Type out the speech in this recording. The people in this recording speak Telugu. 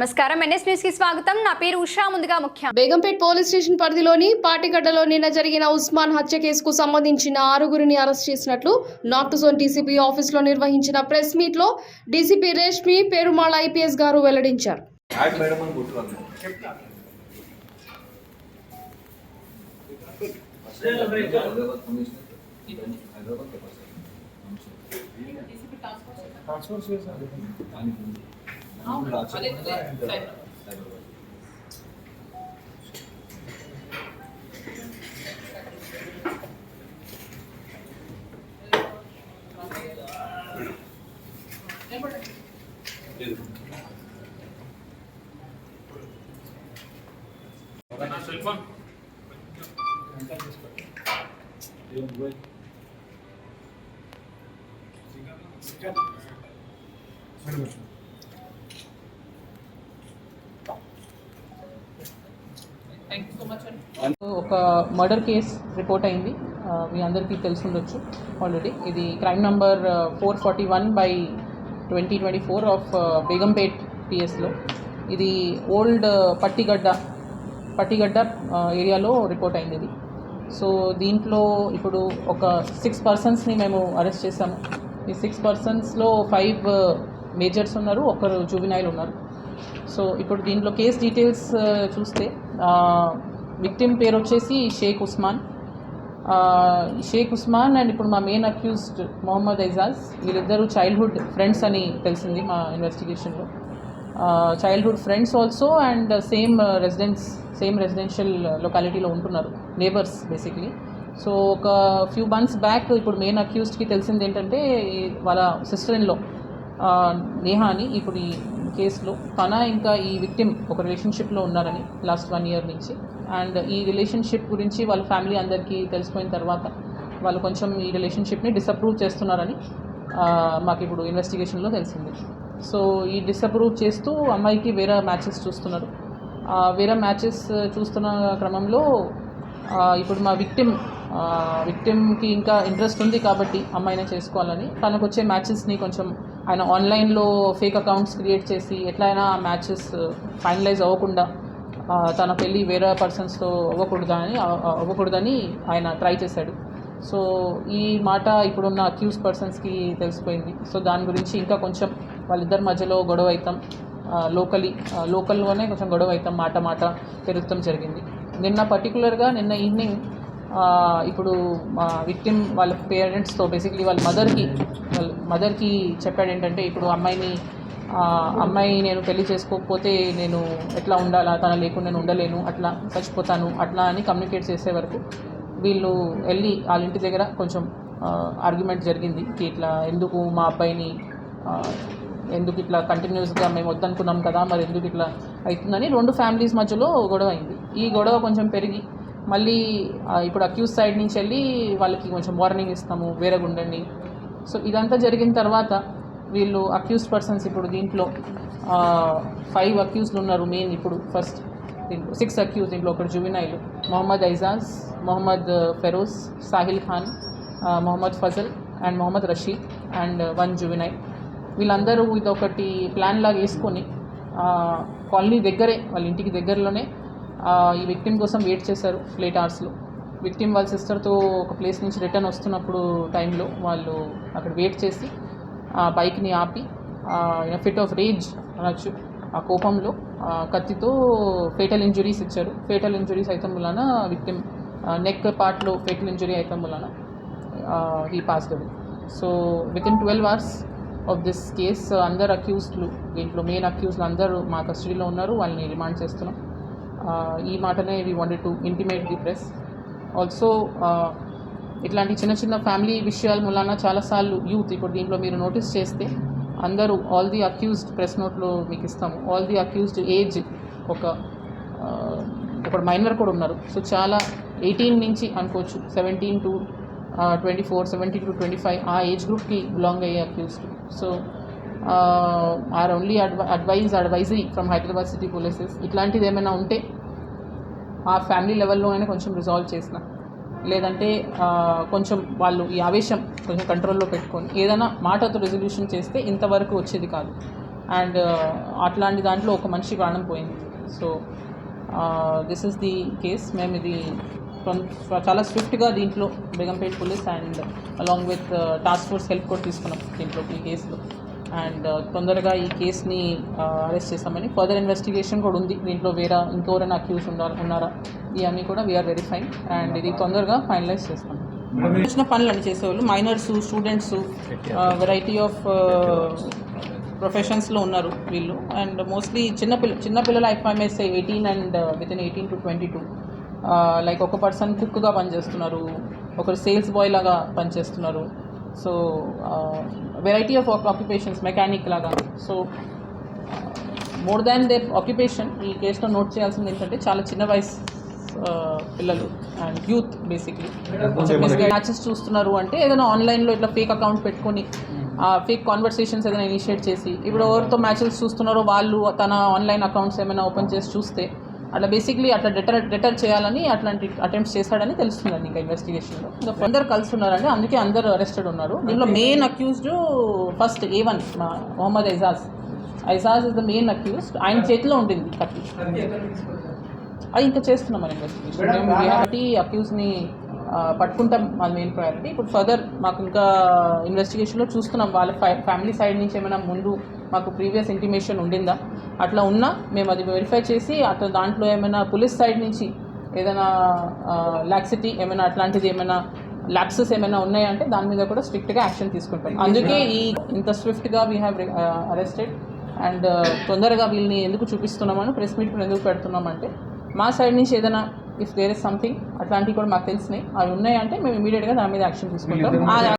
నమస్కారం. ఎన్ఎస్ న్యూస్కి స్వాగతం. నా పేరు ఉషా ముందుగా ముఖ్య. బేగంపేట్ పోలీస్ స్టేషన్ పరిధిలోని పాటిగడ్డలో నిన్న జరిగిన ఉస్మాన్ హత్య కేసుకు సంబంధించిన ఆరుగురిని అరెస్ట్ చేసినట్లు నార్త్ జోన్ డీసీపీ ఆఫీసులో నిర్వహించిన ప్రెస్ మీట్లో డీసీపీ రేష్మి పేరుమాళ ఐపీఎస్ గారు వెల్లడించారు. యాడ్ మేడం అని గుర్తురాదు హైదరాబాద్ కమిషనర్ హైదరాబాద్ ట్రాన్స్ఫర్ చేశారు ఒక మర్డర్ కేస్ రిపోర్ట్ అయింది. మీ అందరికీ తెలిసి ఉండొచ్చు ఆల్రెడీ ఇది crime number four forty one by twenty twenty four of Begumpet పిఎస్లో ఇది ఓల్డ్ పట్టిగడ్డ పట్టిగడ్డ ఏరియాలో రిపోర్ట్ అయింది ఇది. సో దీంట్లో ఇప్పుడు ఒక సిక్స్ పర్సన్స్ని మేము అరెస్ట్ చేసాము ఈ సిక్స్ పర్సన్స్లో ఫైవ్ మేజర్స్ ఉన్నారు ఒకరు జూబినాయిల్ ఉన్నారు. సో ఇప్పుడు దీంట్లో కేస్ డీటెయిల్స్ చూస్తే విక్టిమ్ పేరు వచ్చేసి షేక్ ఉస్మాన్. షేక్ ఉస్మాన్ అండ్ ఇప్పుడు మా మెయిన్ అక్యూజ్డ్ మొహమ్మద్ ఐజాజ్ వీళ్ళిద్దరూ చైల్డ్హుడ్ ఫ్రెండ్స్ అని తెలిసింది మా ఇన్వెస్టిగేషన్లో childhood friends also and same residence same residential లొకాలిటీలో ఉంటున్నారు నేబర్స్ బేసిక్లీ సో ఒక ఫ్యూ మంత్స్ బ్యాక్ ఇప్పుడు మెయిన్ అక్యూజ్డ్కి తెలిసింది ఏంటంటే వాళ్ళ సిస్టర్ ఇన్లో నేహా అని ఇప్పుడు ఈ కేసులో తన ఇంకా ఈ విక్టిమ్ ఒక రిలేషన్షిప్లో ఉన్నారని లాస్ట్ వన్ ఇయర్ నుంచి. అండ్ ఈ రిలేషన్షిప్ గురించి వాళ్ళ ఫ్యామిలీ అందరికీ తెలిసిపోయిన తర్వాత వాళ్ళు కొంచెం ఈ రిలేషన్షిప్ని డిసప్రూవ్ చేస్తున్నారని మాకు ఇప్పుడు ఇన్వెస్టిగేషన్లో తెలిసింది. సో ఈ డిసప్రూవ్ చేస్తూ అమ్మాయికి వేరే మ్యాచెస్ చూస్తున్నారు. వేరే మ్యాచెస్ చూస్తున్న క్రమంలో ఇప్పుడు మా విక్టిమ్ విక్టిమ్కి ఇంకా ఇంట్రెస్ట్ ఉంది కాబట్టి అమ్మాయినే చేసుకోవాలని. తనకు వచ్చే మ్యాచెస్ని కొంచెం ఆయన ఆన్లైన్లో ఫేక్ అకౌంట్స్ క్రియేట్ చేసి ఎట్లయినా ఆ మ్యాచెస్ ఫైనలైజ్ అవ్వకుండా తన పెళ్ళి వేరే పర్సన్స్తో అవ్వకూడదని అవ్వకూడదని ఆయన ట్రై చేశాడు. సో ఈ మాట ఇప్పుడున్న అక్యూస్ పర్సన్స్కి తెలిసిపోయింది. సో దాని గురించి ఇంకా కొంచెం వాళ్ళిద్దరి మధ్యలో గొడవ అవుతాం లోకలీ లోకల్లోనే కొంచెం గొడవ అవుతాం మాట మాట పెరుగుతాం జరిగింది. నిన్న పర్టికులర్గా నిన్న ఈవినింగ్ ఇప్పుడు మా విక్టిమ్ వాళ్ళ పేరెంట్స్తో బేసిక్లీ వాళ్ళ మదర్కి మదర్కి చెప్పాడు ఏంటంటే ఇప్పుడు అమ్మాయిని అమ్మాయి నేను పెళ్ళి చేసుకోకపోతే నేను ఎట్లా ఉండాలా? తన లేకుండా నేను ఉండలేను. అట్లా చచ్చిపోతాను. అట్లా అని కమ్యూనికేట్ చేసే వరకు వీళ్ళు వెళ్ళి వాళ్ళ ఇంటి దగ్గర కొంచెం ఆర్గ్యుమెంట్ జరిగింది. ఇట్లా ఎందుకు మా అబ్బాయిని ఎందుకు ఇట్లా కంటిన్యూస్గా మేము వద్దనుకున్నాం కదా మరి ఎందుకు ఇట్లా అవుతుందని రెండు ఫ్యామిలీస్ మధ్యలో గొడవ అయింది. ఈ గొడవ కొంచెం పెరిగి మళ్ళీ ఇప్పుడు అక్యూజ్ సైడ్ నుంచి వెళ్ళి వాళ్ళకి కొంచెం వార్నింగ్ ఇస్తాము వేరేగా ఉండండి సో ఇదంతా జరిగిన తర్వాత వీళ్ళు అక్యూజ్ పర్సన్స్ ఇప్పుడు దీంట్లో ఫైవ్ అక్యూజ్లు ఉన్నారు మెయిన్ ఇప్పుడు ఫస్ట్ దీంట్లో సిక్స్ అక్యూజ్ దీంట్లో ఒకటి juvenile Mohammed Aijaz Mohammed Feroz Sahil Khan Mohammed Fazal and Mohammed Rasheed and one juvenile వీళ్ళందరూ ఇది ఒకటి ప్లాన్ లాగా వేసుకొని కాలనీ దగ్గరే వాళ్ళ ఇంటికి దగ్గరలోనే ఈ వ్యక్తిని కోసం వెయిట్ చేశారు లేట్ అవర్స్లో విక్టిమ్ వాళ్ళ సిస్టర్తో ఒక ప్లేస్ నుంచి రిటర్న్ వస్తున్నప్పుడు టైంలో వాళ్ళు అక్కడ వెయిట్ చేసి ఆ బైక్ని ఆపి ఫిట్ ఆఫ్ రేజ్ అనొచ్చు ఆ కోపంలో కత్తితో ఫేటల్ ఇంజురీస్ ఇచ్చారు. ఫేటల్ ఇంజురీస్ అయితే వలన విక్టిమ్ నెక్ పార్ట్లో ఫేటల్ ఇంజురీ అయితే వలన he passed away so with in twelve hours of this case అందరు అక్యూస్డ్లు దీంట్లో మెయిన్ అక్యూస్డ్లు అందరూ మా కస్టడీలో ఉన్నారు వాళ్ళని రిమాండ్ చేస్తున్నాం. ఈ మాటనే we wanted to intimate the press also uh, ఇట్లాంటి చిన్న చిన్న ఫ్యామిలీ విషయాల మూలాన చాలాసార్లు యూత్ ఇప్పుడు దీంట్లో మీరు నోటీస్ చేస్తే అందరూ ఆల్ ది అక్యూజ్డ్ ప్రెస్ నోట్లో మీకు ఇస్తాము. ఆల్ ది అక్యూజ్డ్ ఏజ్ ఒక uh, ఇప్పుడు ఒక మైనర్ కూడా ఉన్నారు. సో చాలా ఎయిటీన్ నుంచి అనుకోవచ్చు. Seventeen to twenty four seventeen to twenty five ఆ ఏజ్ గ్రూప్కి బిలాంగ్ అయ్యే accused so or only ad advise advisory from Hyderabad city polices ఇట్లాంటిది ఏమైనా ఉంటే ఆ ఫ్యామిలీ లెవెల్లో కొంచెం రిజాల్వ్ చేసిన. లేదంటే కొంచెం వాళ్ళు ఈ ఆవేశం కొంచెం కంట్రోల్లో పెట్టుకొని ఏదైనా మాటతో రెజల్యూషన్ చేస్తే ఇంతవరకు వచ్చేది కాదు. అండ్ అట్లాంటి దాంట్లో ఒక మనిషి ప్రాణం పోయింది. So this is the case మేము ఇది చాలా స్విఫ్ట్గా దీంట్లో Begumpet police and along with task force help కూడా తీసుకున్నాం దీంట్లో ఈ కేసులో అండ్ తొందరగా ఈ కేసుని అరెస్ట్ చేస్తామని ఫర్దర్ ఇన్వెస్టిగేషన్ కూడా ఉంది. దీంట్లో వేరే ఇంకెవరైనా అక్యూజ్ ఉండాలి ఉన్నారా? ఇవన్నీ కూడా వీఆర్ వెరిఫైంగ్ అండ్ ఇది తొందరగా ఫైనలైజ్ చేస్తాం. వచ్చిన పనులని చేసేవాళ్ళు. మైనర్స్ స్టూడెంట్స్ వెరైటీ ఆఫ్ ప్రొఫెషన్స్లో ఉన్నారు వీళ్ళు. అండ్ మోస్ట్లీ చిన్నపిల్ల చిన్నపిల్లలు ఐఫ్ఐఎంఎస్ eighteen and with in eighteen to twenty two like ఒక పర్సన్ కుక్గా పనిచేస్తున్నారు. ఒకరు సేల్స్ బాయ్ లాగా పనిచేస్తున్నారు. So variety of occupations mechanic లాగా. So more than their occupation ఈ కేసులో నోట్ చేయాల్సింది ఏంటంటే చాలా చిన్న వయసు ఆ, పిల్లలు అండ్ యూత్ బేసిక్లీ మ్యాచెస్ చూస్తున్నారు అంటే ఏదైనా ఆన్లైన్లో ఇట్లా ఫేక్ అకౌంట్ పెట్టుకొని ఫేక్ కాన్వర్సేషన్స్ ఏదైనా ఇనిషియేట్ చేసి ఇప్పుడు ఎవరితో మ్యాచెస్ చూస్తున్నారో వాళ్ళు తన ఆన్లైన్ అకౌంట్స్ ఏమైనా ఓపెన్ చేసి చూస్తే అట్లా బేసిక్లీ అట్లా డెటర్ డెటర్ చేయాలని అట్లాంటి అటెంప్ట్స్ చేశాడని తెలుస్తుందండి ఇంకా ఇన్వెస్టిగేషన్లో ఇంకా అందరు కలిసి ఉన్నారండి అందుకే అందరు అరెస్టెడ్ ఉన్నారు. దీనిలో main accused first A one Mohammed Aijaz Aijaz is the main accused ఆయన చేతిలో ఉంటుంది కత్తి. అది ఇంకా చేస్తున్నాం మన ఇన్వెస్టిగేషన్ కాబట్టి అక్యూస్ని పట్టుకుంటాం అది మెయిన్ ప్రయారిటీ ఇప్పుడు ఫర్దర్ మాకు ఇంకా ఇన్వెస్టిగేషన్లో చూస్తున్నాం. వాళ్ళ ఫ్యామిలీ సైడ్ నుంచి ఏమైనా ముందు మాకు ప్రీవియస్ ఇంటిమేషన్ ఉండిందా? అట్లా ఉన్నా మేము అది వెరిఫై చేసి అట్లా దాంట్లో ఏమైనా పోలీస్ సైడ్ నుంచి ఏదైనా లాక్సిటీ ఏమైనా అట్లాంటిది ఏమైనా ల్యాప్సెస్ ఏమైనా ఉన్నాయంటే దాని మీద కూడా స్ట్రిక్ట్గా యాక్షన్ తీసుకుంటాం. అందుకే ఈ ఇంత స్విఫ్ట్గా వీ హ్యావ్ అరెస్టెడ్ అండ్ తొందరగా వీళ్ళని ఎందుకు చూపిస్తున్నామని ప్రెస్ మీట్ కూడా ఎందుకు పెడుతున్నామంటే మా సైడ్ నుంచి ఏదైనా ఇఫ్ దేర్ ఇస్ సంథింగ్ అట్లాంటివి కూడా మాకు తెలిసినాయి. అవి ఉన్నాయంటే మేము ఇమీడియట్గా దాని మీద యాక్షన్ తీసుకుంటాం.